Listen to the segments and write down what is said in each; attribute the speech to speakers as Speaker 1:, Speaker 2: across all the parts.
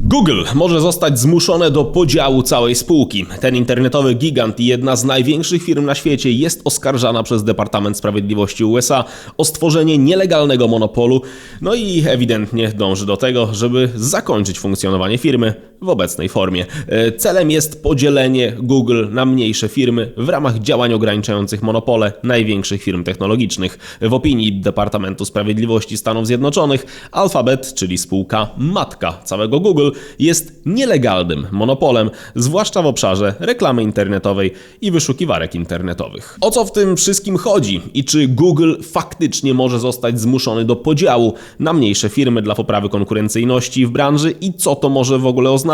Speaker 1: Google może zostać zmuszone do podziału całej spółki. Ten internetowy gigant i jedna z największych firm na świecie jest oskarżana przez Departament Sprawiedliwości USA o stworzenie nielegalnego monopolu, no i ewidentnie dąży do tego, żeby zakończyć funkcjonowanie firmy w obecnej formie. E, Celem jest podzielenie Google na mniejsze firmy w ramach działań ograniczających monopole największych firm technologicznych. W opinii Departamentu Sprawiedliwości Stanów Zjednoczonych Alphabet, czyli spółka matka całego Google, jest nielegalnym monopolem, zwłaszcza w obszarze reklamy internetowej i wyszukiwarek internetowych. O co w tym wszystkim chodzi i czy Google faktycznie może zostać zmuszony do podziału na mniejsze firmy dla poprawy konkurencyjności w branży i co to może w ogóle oznaczać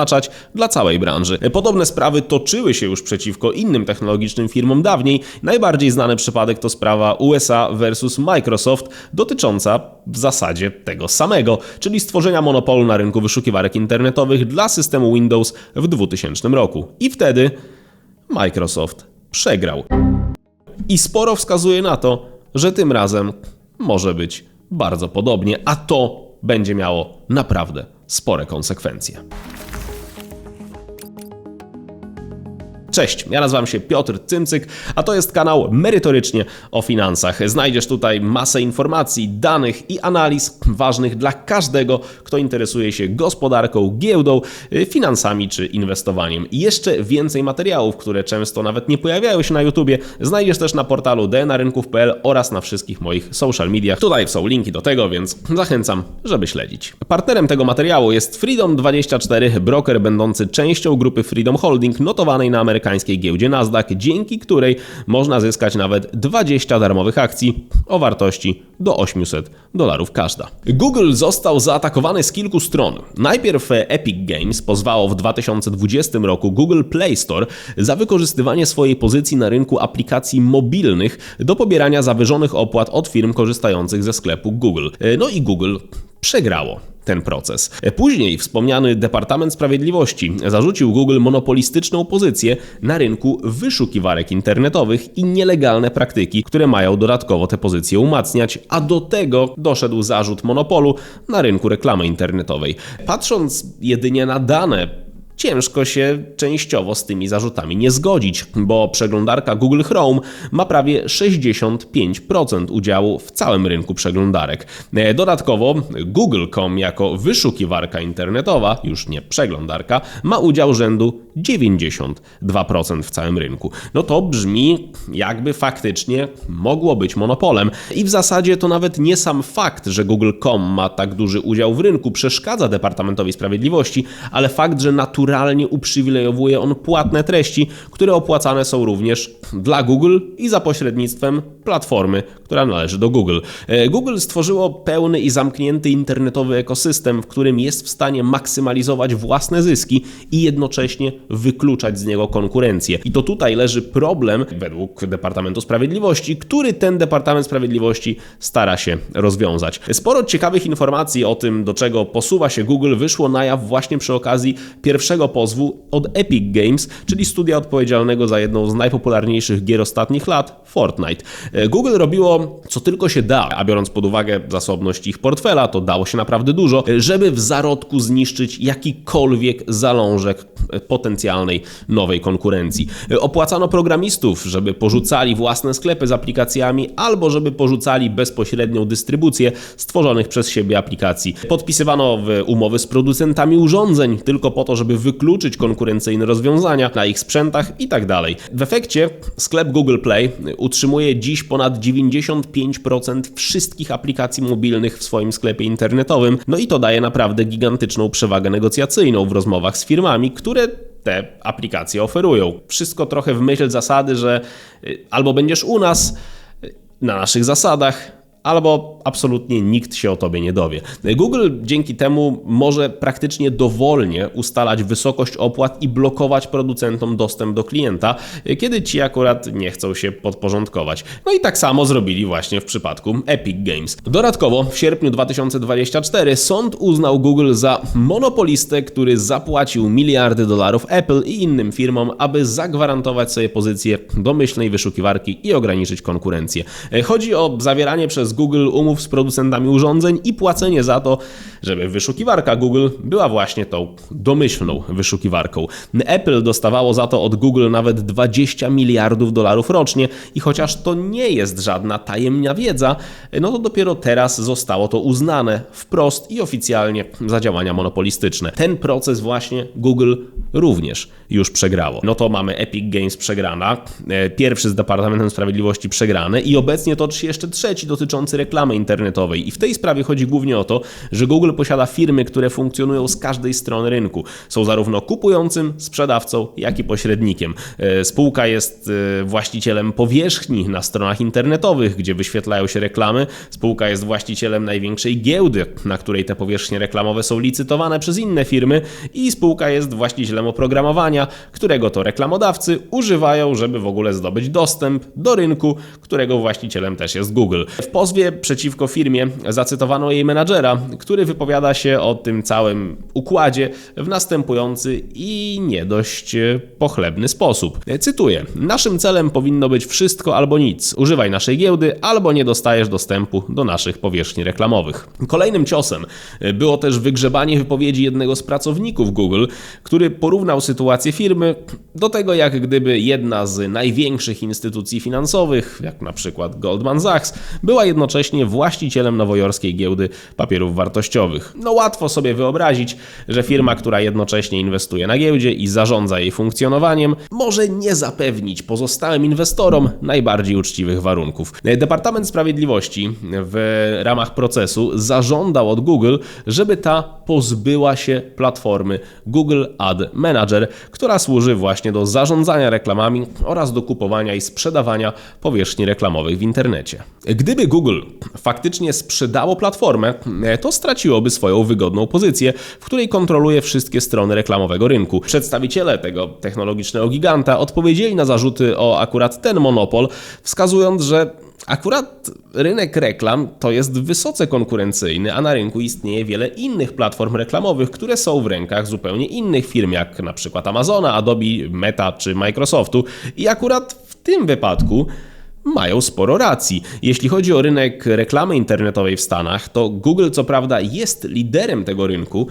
Speaker 1: dla całej branży? Podobne sprawy toczyły się już przeciwko innym technologicznym firmom dawniej. Najbardziej znany przypadek to sprawa USA versus Microsoft dotycząca w zasadzie tego samego, czyli stworzenia monopolu na rynku wyszukiwarek internetowych dla systemu Windows w 2000 roku. I wtedy Microsoft przegrał. I sporo wskazuje na to, że tym razem może być bardzo podobnie, a to będzie miało naprawdę spore konsekwencje. Cześć, ja nazywam się Piotr Cymcyk, a to jest kanał Merytorycznie o Finansach. Znajdziesz tutaj masę informacji, danych i analiz ważnych dla każdego, kto interesuje się gospodarką, giełdą, y, finansami czy inwestowaniem. I jeszcze więcej materiałów, które często nawet nie pojawiają się na YouTubie, znajdziesz też na portalu dnarynków.pl oraz na wszystkich moich social mediach. Tutaj są linki do tego, więc zachęcam, żeby śledzić. Partnerem tego materiału jest Freedom24, broker będący częścią grupy Freedom Holding, notowanej na amerykańskiej giełdzie Nasdaq, dzięki której można zyskać nawet 20 darmowych akcji o wartości do 800 dolarów każda. Google został zaatakowany z kilku stron. Najpierw Epic Games pozwało w 2020 roku Google Play Store za wykorzystywanie swojej pozycji na rynku aplikacji mobilnych do pobierania zawyżonych opłat od firm korzystających ze sklepu Google. No i Google przegrało ten proces. Później wspomniany Departament Sprawiedliwości zarzucił Google monopolistyczną pozycję na rynku wyszukiwarek internetowych i nielegalne praktyki, które mają dodatkowo tę pozycję umacniać, a do tego doszedł zarzut monopolu na rynku reklamy internetowej. Patrząc jedynie na dane Ciężko się częściowo z tymi zarzutami nie zgodzić, bo przeglądarka Google Chrome ma prawie 65% udziału w całym rynku przeglądarek. E, Dodatkowo Google.com jako wyszukiwarka internetowa, już nie przeglądarka, ma udział rzędu 92% w całym rynku. No to brzmi jakby faktycznie mogło być monopolem. I w zasadzie to nawet nie sam fakt, że Google.com ma tak duży udział w rynku przeszkadza Departamentowi Sprawiedliwości, ale fakt, że naturalnie uprzywilejowuje on płatne treści, które opłacane są również dla Google i za pośrednictwem platformy, która należy do Google. E, Google stworzyło pełny i zamknięty internetowy ekosystem, w którym jest w stanie maksymalizować własne zyski i jednocześnie wykluczać z niego konkurencję. I to tutaj leży problem, według Departamentu Sprawiedliwości, który ten Departament Sprawiedliwości stara się rozwiązać. Sporo ciekawych informacji o tym, do czego posuwa się Google, wyszło na jaw właśnie przy okazji pierwszego pozwu od Epic Games, czyli studia odpowiedzialnego za jedną z najpopularniejszych gier ostatnich lat, Fortnite. Google robiło co tylko się da, a biorąc pod uwagę zasobność ich portfela, to dało się naprawdę dużo, żeby w zarodku zniszczyć jakikolwiek zalążek potencjalnej nowej konkurencji. Opłacano programistów, żeby porzucali własne sklepy z aplikacjami albo żeby porzucali bezpośrednią dystrybucję stworzonych przez siebie aplikacji. Podpisywano umowy z producentami urządzeń tylko po to, żeby wykluczyć konkurencyjne rozwiązania na ich sprzętach i tak. W efekcie sklep Google Play utrzymuje dziś ponad 95% wszystkich aplikacji mobilnych w swoim sklepie internetowym. No i to daje naprawdę gigantyczną przewagę negocjacyjną w rozmowach z firmami, które te aplikacje oferują. Wszystko trochę w myśl zasady, że y, albo będziesz u nas y, na naszych zasadach, albo absolutnie nikt się o tobie nie dowie. Google dzięki temu może praktycznie dowolnie ustalać wysokość opłat i blokować producentom dostęp do klienta, kiedy ci akurat nie chcą się podporządkować. No i tak samo zrobili właśnie w przypadku Epic Games. Dodatkowo w sierpniu 2024 sąd uznał Google za monopolistę, który zapłacił miliardy dolarów Apple i innym firmom, aby zagwarantować sobie pozycję domyślnej wyszukiwarki i ograniczyć konkurencję. Chodzi o zawieranie przez Google umów z producentami urządzeń i płacenie za to, żeby wyszukiwarka Google była właśnie tą domyślną wyszukiwarką. Apple dostawało za to od Google nawet 20 miliardów dolarów rocznie i chociaż to nie jest żadna tajemna wiedza, no to dopiero teraz zostało to uznane wprost i oficjalnie za działania monopolistyczne. Ten proces właśnie Google również już przegrało. No to mamy Epic Games przegrana, e, pierwszy z Departamentem Sprawiedliwości przegrany i obecnie toczy się jeszcze trzeci dotyczący reklamy internetowej. I w tej sprawie chodzi głównie o to, że Google posiada firmy, które funkcjonują z każdej strony rynku. Są zarówno kupującym, sprzedawcą, jak i pośrednikiem. E, spółka jest e, właścicielem powierzchni na stronach internetowych, gdzie wyświetlają się reklamy. Spółka jest właścicielem największej giełdy, na której te powierzchnie reklamowe są licytowane przez inne firmy i spółka jest właścicielem oprogramowania, którego to reklamodawcy używają, żeby w ogóle zdobyć dostęp do rynku, którego właścicielem też jest Google. W pozwie przeciwko firmie zacytowano jej menadżera, który wypowiada się o tym całym układzie w następujący i nie dość pochlebny sposób. Cytuję: Naszym celem powinno być wszystko albo nic. Używaj naszej giełdy, albo nie dostajesz dostępu do naszych powierzchni reklamowych. Kolejnym ciosem było też wygrzebanie wypowiedzi jednego z pracowników Google, który porównał sytuację firmy do tego, jak gdyby jedna z największych instytucji finansowych, jak na przykład Goldman Sachs, była jednocześnie właścicielem nowojorskiej giełdy papierów wartościowych. No łatwo sobie wyobrazić, że firma, która jednocześnie inwestuje na giełdzie i zarządza jej funkcjonowaniem, może nie zapewnić pozostałym inwestorom najbardziej uczciwych warunków. Departament Sprawiedliwości w ramach procesu zażądał od Google, żeby ta pozbyła się platformy Google Ad Manager, która służy właśnie do zarządzania reklamami oraz do kupowania i sprzedawania powierzchni reklamowych w internecie. Gdyby Google faktycznie sprzedało platformę, to straciłoby swoją wygodną pozycję, w której kontroluje wszystkie strony reklamowego rynku. Przedstawiciele tego technologicznego giganta odpowiedzieli na zarzuty o akurat ten monopol, wskazując, że Akurat rynek reklam to jest wysoce konkurencyjny, a na rynku istnieje wiele innych platform reklamowych, które są w rękach zupełnie innych firm, jak na przykład Amazona, Adobe, Meta czy Microsoftu. I akurat w tym wypadku mają sporo racji. Jeśli chodzi o rynek reklamy internetowej w Stanach, to Google co prawda jest liderem tego rynku,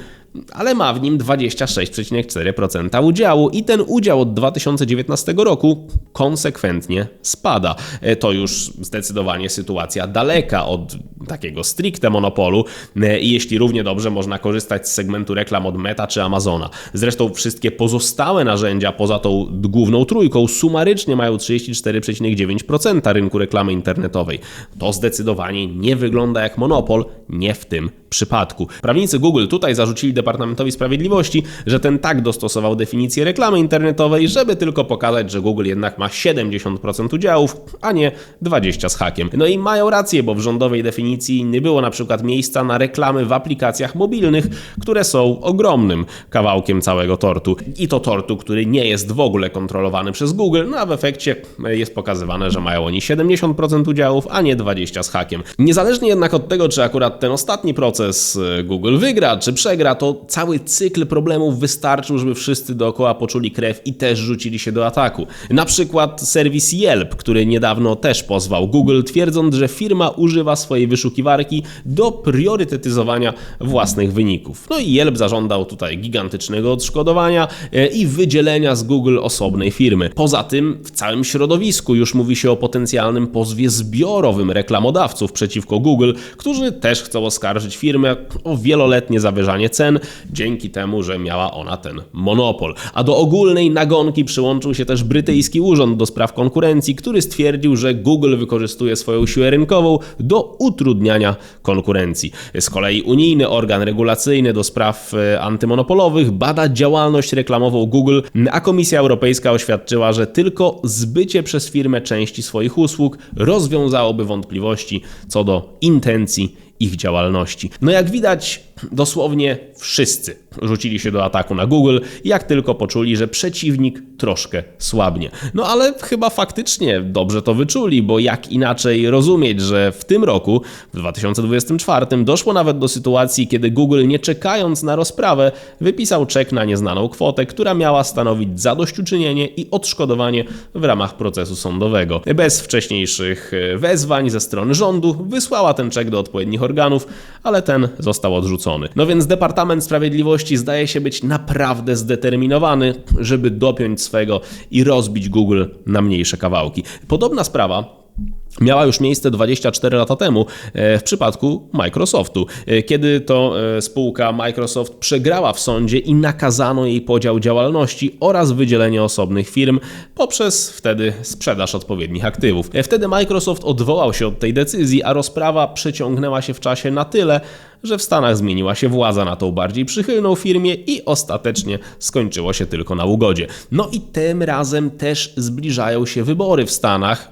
Speaker 1: ale ma w nim 26,4% udziału i ten udział od 2019 roku konsekwentnie spada. E, to już zdecydowanie sytuacja daleka od takiego stricte monopolu e, jeśli równie dobrze można korzystać z segmentu reklam od Meta czy Amazona. Zresztą wszystkie pozostałe narzędzia poza tą główną trójką sumarycznie mają 34,9% rynku reklamy internetowej. To zdecydowanie nie wygląda jak monopol, nie w tym przypadku. Prawnicy Google tutaj zarzucili Departamentowi Sprawiedliwości, że ten tak dostosował definicję reklamy internetowej, żeby tylko pokazać, że Google jednak ma 70% udziałów, a nie 20 z hakiem. No i mają rację, bo w rządowej definicji nie było na przykład miejsca na reklamy w aplikacjach mobilnych, które są ogromnym kawałkiem całego tortu. I to tortu, który nie jest w ogóle kontrolowany przez Google, no a w efekcie jest pokazywane, że mają oni 70% udziałów, a nie 20 z hakiem. Niezależnie jednak od tego, czy akurat ten ostatni proces e, Google wygra, czy przegra, to cały cykl problemów wystarczył, żeby wszyscy dookoła poczuli krew i też rzucili się do ataku. Na przykład serwis Yelp, który niedawno też pozwał Google, twierdząc, że firma używa swojej wyszukiwarki do priorytetyzowania własnych wyników. No i Yelp zażądał tutaj gigantycznego odszkodowania e, i wydzielenia z Google osobnej firmy. Poza tym w całym środowisku już mówi się o potencjalnym pozwie zbiorowym reklamodawców przeciwko Google, którzy też chcą oskarżyć firmę o wieloletnie zawyżanie cen dzięki temu, że miała ona ten monopol. A do ogólnej nagonki przyłączył się też brytyjski urząd do spraw konkurencji, który stwierdził, że Google wykorzystuje swoją siłę rynkową do utrudniania konkurencji. Z kolei unijny organ regulacyjny do spraw e, antymonopolowych bada działalność reklamową Google, a Komisja Europejska oświadczyła, że tylko zbycie przez firmę części swoich usług rozwiązałoby wątpliwości co do intencji ich działalności. No jak widać, Dosłownie wszyscy rzucili się do ataku na Google, jak tylko poczuli, że przeciwnik troszkę słabnie. No ale chyba faktycznie dobrze to wyczuli, bo jak inaczej rozumieć, że w tym roku, w 2024, doszło nawet do sytuacji, kiedy Google, nie czekając na rozprawę, wypisał czek na nieznaną kwotę, która miała stanowić zadośćuczynienie i odszkodowanie w ramach procesu sądowego. Bez wcześniejszych e, wezwań ze strony rządu wysłała ten czek do odpowiednich organów, ale ten został odrzucony. No więc Departament Sprawiedliwości zdaje się być naprawdę zdeterminowany, żeby dopiąć swego i rozbić Google na mniejsze kawałki. Podobna sprawa miała już miejsce 24 lata temu e, w przypadku Microsoftu, e, kiedy to e, spółka Microsoft przegrała w sądzie i nakazano jej podział działalności oraz wydzielenie osobnych firm poprzez wtedy sprzedaż odpowiednich aktywów. Wtedy Microsoft odwołał się od tej decyzji, a rozprawa przeciągnęła się w czasie na tyle, że w Stanach zmieniła się władza na tą bardziej przychylną firmie i ostatecznie skończyło się tylko na ugodzie. No i tym razem też zbliżają się wybory w Stanach.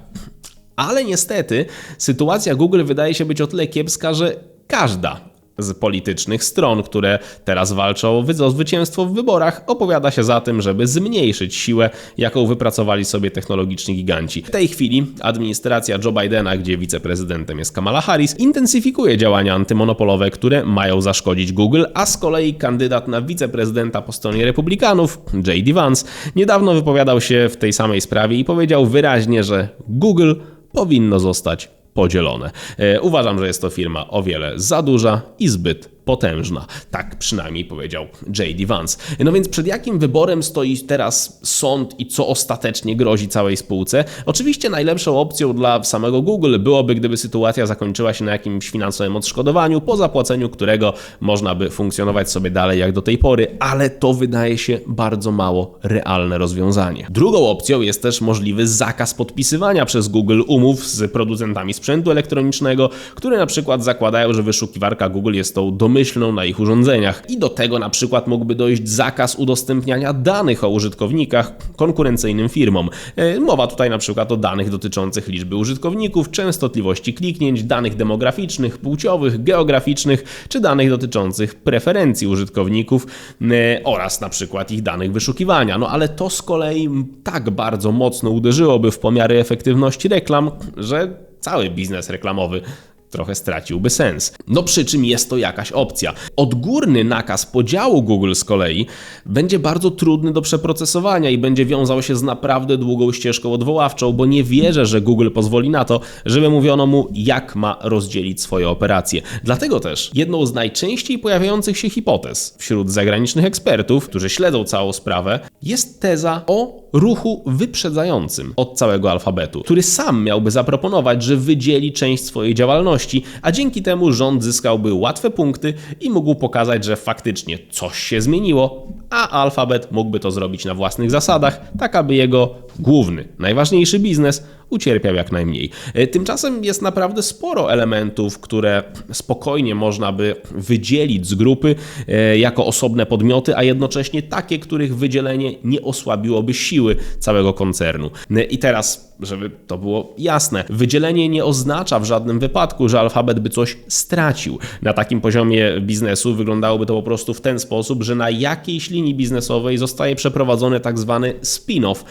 Speaker 1: Ale niestety sytuacja Google wydaje się być o tyle kiepska, że każda z politycznych stron, które teraz walczą o zwycięstwo w wyborach, opowiada się za tym, żeby zmniejszyć siłę, jaką wypracowali sobie technologiczni giganci. W tej chwili administracja Joe Bidena, gdzie wiceprezydentem jest Kamala Harris, intensyfikuje działania antymonopolowe, które mają zaszkodzić Google, a z kolei kandydat na wiceprezydenta po stronie republikanów, J.D. Vance, niedawno wypowiadał się w tej samej sprawie i powiedział wyraźnie, że Google powinno zostać podzielone. E, uważam, że jest to firma o wiele za duża i zbyt potężna. Tak przynajmniej powiedział J.D. Vance. No więc przed jakim wyborem stoi teraz sąd i co ostatecznie grozi całej spółce? Oczywiście najlepszą opcją dla samego Google byłoby, gdyby sytuacja zakończyła się na jakimś finansowym odszkodowaniu, po zapłaceniu którego można by funkcjonować sobie dalej jak do tej pory, ale to wydaje się bardzo mało realne rozwiązanie. Drugą opcją jest też możliwy zakaz podpisywania przez Google umów z producentami sprzętu elektronicznego, które na przykład zakładają, że wyszukiwarka Google jest tą domyślną myślną na ich urządzeniach. I do tego na przykład mógłby dojść zakaz udostępniania danych o użytkownikach konkurencyjnym firmom. E, mowa tutaj na przykład o danych dotyczących liczby użytkowników, częstotliwości kliknięć, danych demograficznych, płciowych, geograficznych czy danych dotyczących preferencji użytkowników e, oraz na przykład ich danych wyszukiwania. No ale to z kolei tak bardzo mocno uderzyłoby w pomiary efektywności reklam, że cały biznes reklamowy trochę straciłby sens. No przy czym jest to jakaś opcja. Odgórny nakaz podziału Google z kolei będzie bardzo trudny do przeprocesowania i będzie wiązał się z naprawdę długą ścieżką odwoławczą, bo nie wierzę, że Google pozwoli na to, żeby mówiono mu, jak ma rozdzielić swoje operacje. Dlatego też jedną z najczęściej pojawiających się hipotez wśród zagranicznych ekspertów, którzy śledzą całą sprawę, jest teza o ruchu wyprzedzającym od całego alfabetu, który sam miałby zaproponować, że wydzieli część swojej działalności, a dzięki temu rząd zyskałby łatwe punkty i mógł pokazać, że faktycznie coś się zmieniło, a alfabet mógłby to zrobić na własnych zasadach, tak aby jego główny, najważniejszy biznes ucierpiał jak najmniej. E, tymczasem jest naprawdę sporo elementów, które spokojnie można by wydzielić z grupy e, jako osobne podmioty, a jednocześnie takie, których wydzielenie nie osłabiłoby siły całego koncernu. E, I teraz, żeby to było jasne, wydzielenie nie oznacza w żadnym wypadku, że alfabet by coś stracił. Na takim poziomie biznesu wyglądałoby to po prostu w ten sposób, że na jakiejś linii biznesowej zostaje przeprowadzony tak zwany spin-off,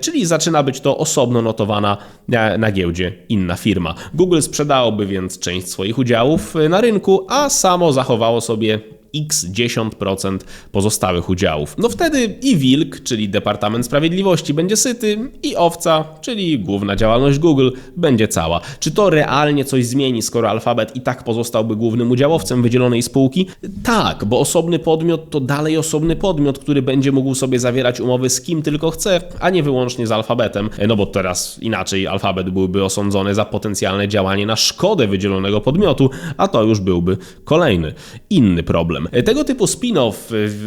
Speaker 1: czyli zaczyna być to osobno notowana na, giełdzie inna firma. Google sprzedałoby więc część swoich udziałów na rynku, a samo zachowało sobie x 10% pozostałych udziałów. No wtedy i wilk, czyli Departament Sprawiedliwości, będzie syty, i owca, czyli główna działalność Google, będzie cała. Czy to realnie coś zmieni, skoro alfabet i tak pozostałby głównym udziałowcem wydzielonej spółki? Tak, bo osobny podmiot to dalej osobny podmiot, który będzie mógł sobie zawierać umowy z kim tylko chce, a nie wyłącznie z alfabetem. No bo teraz inaczej alfabet byłby osądzony za potencjalne działanie na szkodę wydzielonego podmiotu, a to już byłby kolejny, inny problem. Tego typu spin-off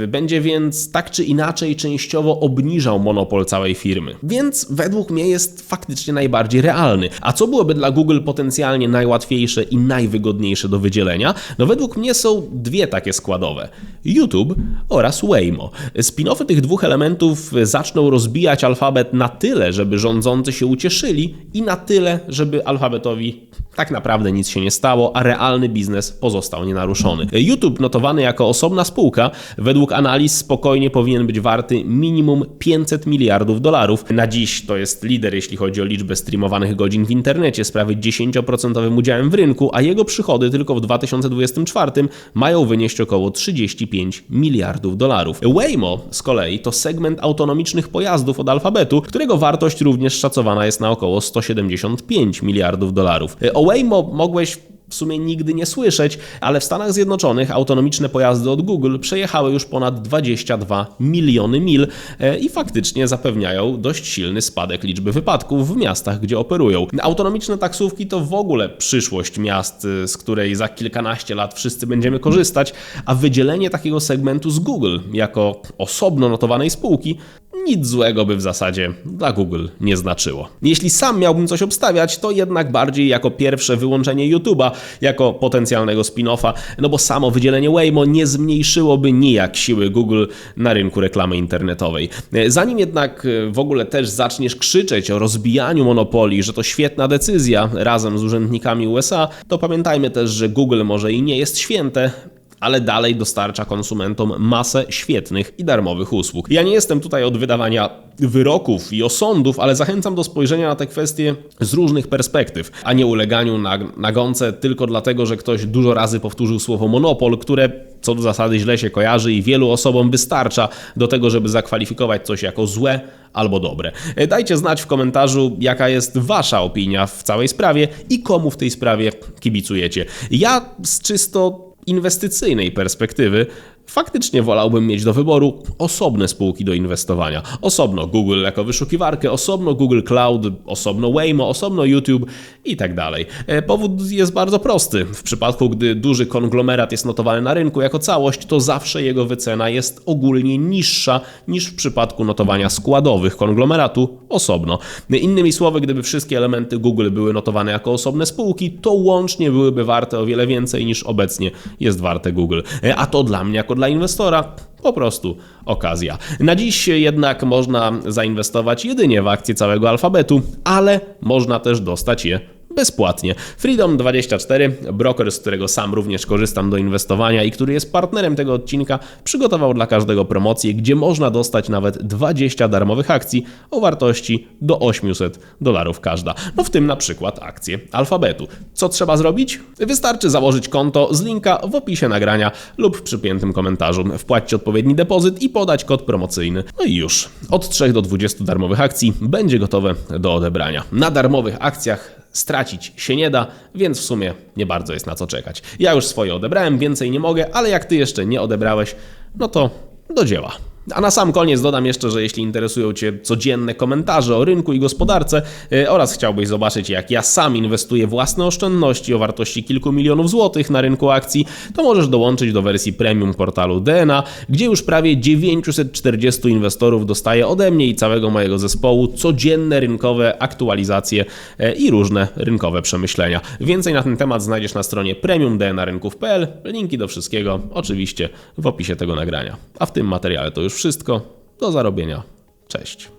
Speaker 1: y, będzie więc tak czy inaczej częściowo obniżał monopol całej firmy. Więc według mnie jest faktycznie najbardziej realny. A co byłoby dla Google potencjalnie najłatwiejsze i najwygodniejsze do wydzielenia? No według mnie są dwie takie składowe. YouTube oraz Waymo. Spin-offy tych dwóch elementów zaczną rozbijać alfabet na tyle, żeby rządzący się ucieszyli i na tyle, żeby alfabetowi tak naprawdę nic się nie stało, a realny biznes pozostał nienaruszony. YouTube, notowany jako osobna spółka, według analiz spokojnie powinien być warty minimum 500 miliardów dolarów. Na dziś to jest lider, jeśli chodzi o liczbę streamowanych godzin w internecie z prawie 10% udziałem w rynku, a jego przychody tylko w 2024 mają wynieść około 35 miliardów dolarów. Waymo z kolei to segment autonomicznych pojazdów od alfabetu, którego wartość również szacowana jest na około 175 miliardów dolarów. O Waymo mogłeś w sumie nigdy nie słyszeć, ale w Stanach Zjednoczonych autonomiczne pojazdy od Google przejechały już ponad 22 miliony mil e, i faktycznie zapewniają dość silny spadek liczby wypadków w miastach, gdzie operują. Autonomiczne taksówki to w ogóle przyszłość miast, e, z której za kilkanaście lat wszyscy będziemy korzystać, a wydzielenie takiego segmentu z Google jako osobno notowanej spółki nic złego by w zasadzie dla Google nie znaczyło. Jeśli sam miałbym coś obstawiać, to jednak bardziej jako pierwsze wyłączenie YouTube'a jako potencjalnego spin-offa, no bo samo wydzielenie Waymo nie zmniejszyłoby nijak siły Google na rynku reklamy internetowej. Zanim jednak w ogóle też zaczniesz krzyczeć o rozbijaniu monopolii, że to świetna decyzja razem z urzędnikami USA, to pamiętajmy też, że Google może i nie jest święte, ale dalej dostarcza konsumentom masę świetnych i darmowych usług. Ja nie jestem tutaj od wydawania wyroków i osądów, ale zachęcam do spojrzenia na te kwestie z różnych perspektyw, a nie uleganiu na, nagonce tylko dlatego, że ktoś dużo razy powtórzył słowo monopol, które co do zasady źle się kojarzy i wielu osobom wystarcza do tego, żeby zakwalifikować coś jako złe albo dobre. E, dajcie znać w komentarzu, jaka jest Wasza opinia w całej sprawie i komu w tej sprawie kibicujecie. Ja z czysto inwestycyjnej perspektywy faktycznie wolałbym mieć do wyboru osobne spółki do inwestowania. Osobno Google jako wyszukiwarkę, osobno Google Cloud, osobno Waymo, osobno YouTube i tak dalej. E, powód jest bardzo prosty. W przypadku, gdy duży konglomerat jest notowany na rynku jako całość, to zawsze jego wycena jest ogólnie niższa niż w przypadku notowania składowych konglomeratu osobno. Innymi słowy, gdyby wszystkie elementy Google były notowane jako osobne spółki, to łącznie byłyby warte o wiele więcej niż obecnie jest warte Google. E, a to dla mnie jako dla inwestora po prostu okazja. Na dziś jednak można zainwestować jedynie w akcje całego alfabetu, ale można też dostać je bezpłatnie. Freedom24, broker, z którego sam również korzystam do inwestowania i który jest partnerem tego odcinka, przygotował dla każdego promocję, gdzie można dostać nawet 20 darmowych akcji o wartości do 800 dolarów każda. No w tym na przykład akcje alfabetu. Co trzeba zrobić? Wystarczy założyć konto z linka w opisie nagrania lub w przypiętym komentarzu. Wpłaćcie odpowiedni depozyt i podać kod promocyjny. No i już. Od 3 do 20 darmowych akcji będzie gotowe do odebrania. Na darmowych akcjach stracić się nie da, więc w sumie nie bardzo jest na co czekać. Ja już swoje odebrałem, więcej nie mogę, ale jak ty jeszcze nie odebrałeś, no to do dzieła. A na sam koniec dodam jeszcze, że jeśli interesują Cię codzienne komentarze o rynku i gospodarce yy, oraz chciałbyś zobaczyć, jak ja sam inwestuję własne oszczędności o wartości kilku milionów złotych na rynku akcji, to możesz dołączyć do wersji premium portalu DNA, gdzie już prawie 940 inwestorów dostaje ode mnie i całego mojego zespołu codzienne rynkowe aktualizacje yy, i różne rynkowe przemyślenia. Więcej na ten temat znajdziesz na stronie premiumdnarynków.pl. Linki do wszystkiego oczywiście w opisie tego nagrania. A w tym materiale to wszystko. Do zarobienia. Cześć.